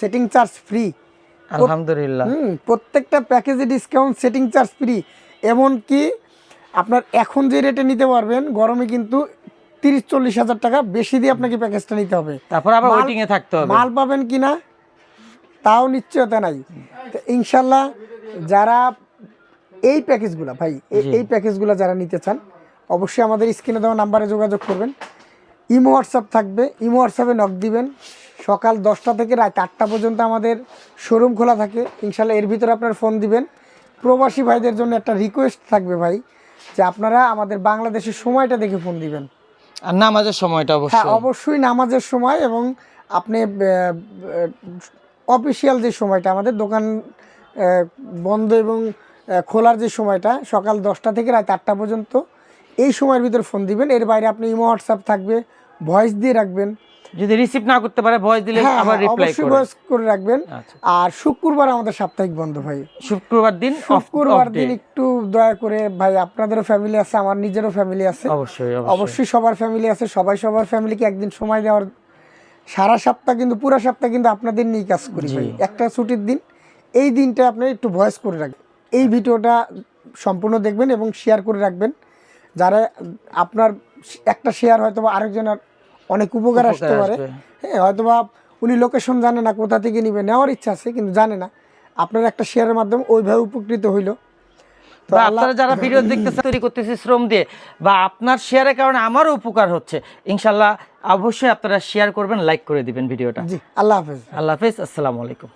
Setting charge free আলহামদুলিল্লাহ। হুম প্রত্যেকটা প্যাকেজে ডিসকাউন্ট সেটিং চার্জ ফ্রি এমনকি আপনার এখন যে রেটে নিতে পারবেন গরমে কিন্তু তিরিশ চল্লিশ হাজার টাকা বেশি দিয়ে আপনাকে প্যাকেজটা নিতে হবে। তারপর আবার ওয়েটিং এ থাকতে হবে। মাল পাবেন কি না তাও নিশ্চয়তা নাই। তো ইনশাল্লাহ যারা এই প্যাকেজগুলো ভাই এই প্যাকেজগুলো যারা নিতে চান অবশ্যই আমাদের স্ক্রিনে দেওয়া নাম্বারে যোগাযোগ করবেন। ইমো হোয়াটসঅ্যাপ থাকবে ইমো হোয়াটসঅ্যাপে নক দিবেন। সকাল দশটা থেকে রাত আটটা পর্যন্ত আমাদের শোরুম খোলা থাকে। ইনশাল্লাহ এর ভিতরে আপনার ফোন দিবেন। প্রবাসী ভাইদের জন্য একটা রিকোয়েস্ট থাকবে ভাই যে আপনারা আমাদের বাংলাদেশের সময়টা দেখে ফোন দিবেন। আর নামাজের সময়টা অবশ্যই হ্যাঁ অবশ্যই। অবশ্যই নামাজের সময় এবং আপনি অফিসিয়াল যে সময়টা আমাদের দোকান বন্ধ এবং খোলার যে সময়টা সকাল দশটা থেকে রাত আটটা পর্যন্ত এই সময়ের ভিতর ফোন দিবেন। এর বাইরে আপনি ইমো হোয়াটসঅ্যাপ থাকবে ভয়েস দিয়ে রাখবেন। যদি রিসিভ না করতে পারে ভয়েস দিলে হ্যাঁ আবার হ্যাঁ, রিপ্লাই অবশ্যই করে। ভয়েস করে রাখবেন। আচ্ছা। আর শুক্রবার আমাদের সাপ্তাহিক বন্ধ ভাই। শুক্রবার দিন শুক্রবার দিন একটু দয়া করে ভাই আপনাদেরও ফ্যামিলি আছে আমার নিজেরও ফ্যামিলি আছে। অবশ্যই অবশ্যই। অবশ্যই সবার ফ্যামিলি আছে সবাই সবার ফ্যামিলিকে একদিন সময় দেওয়ার সারা সপ্তাহ কিন্তু পুরো সপ্তাহ কিন্তু আপনাদের নিয়ে কাজ করি ভাই। একটা ছুটির দিন এই দিনটা আপনি একটু ভয়েস করে রাখবেন। এই ভিডিওটা সম্পূর্ণ দেখবেন এবং শেয়ার করে রাখবেন। যারা আপনার একটা শেয়ার হয়তো বা আরেকজনের অনেক উপকার আসতে পারে। হ্যাঁ হয়তো বা উনি লোকেশন জানে না কোথা থেকে নিবে নেওয়ার ইচ্ছা আছে কিন্তু জানে না। আপনার একটা শেয়ারের মাধ্যমে ওইভাবে উপকৃত হইল। বা আপনারা যারা ভিডিও দেখতেছে তৈরি করতেছি শ্রম দিয়ে বা আপনার শেয়ারের কারণে আমারও উপকার হচ্ছে ইনশাল্লাহ অবশ্যই আপনারা শেয়ার করবেন লাইক করে দিবেন ভিডিওটা জি আল্লাহ হাফেজ। আল্লাহ হাফেজ আসসালামু আলাইকুম।